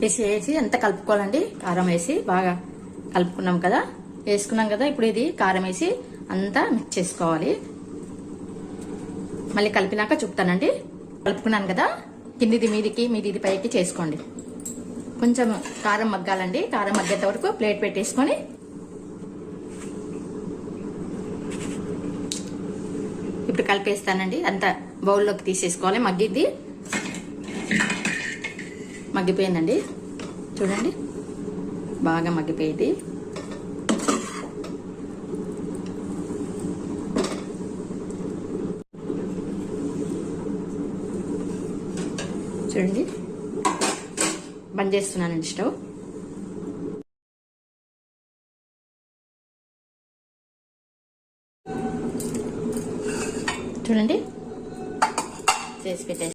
వేసి వేసి అంతా కలుపుకోవాలండి? కారం వేసి బాగా కలుపుకున్నాం కదా? వేసుకున్నాం కదా? ఇప్పుడు ఇది కారం వేసి అంతా మిక్స్ చేసుకోవాలి. మళ్ళీ కలిపినాక చూపుతానండి. కలుపుకున్నాను కదా? కిందిది మీదికి మీదిది పైకి చేసుకోండి. కొంచెం కారం మగ్గాలండి. కారం మగ్గేంత వరకు ప్లేట్ పెట్టేసుకొని ఇప్పుడు కలిపేస్తానండి. అంతా బౌల్లోకి తీసేసుకోవాలి. మగ్గిద్ది. మగ్గిపోయిందండి. చూడండి. బాగా మగ్గిపోయింది. చూడండి. బంద్ చేస్తున్నానండి స్టవ్. చూడండి. చేసి పెట్టేసి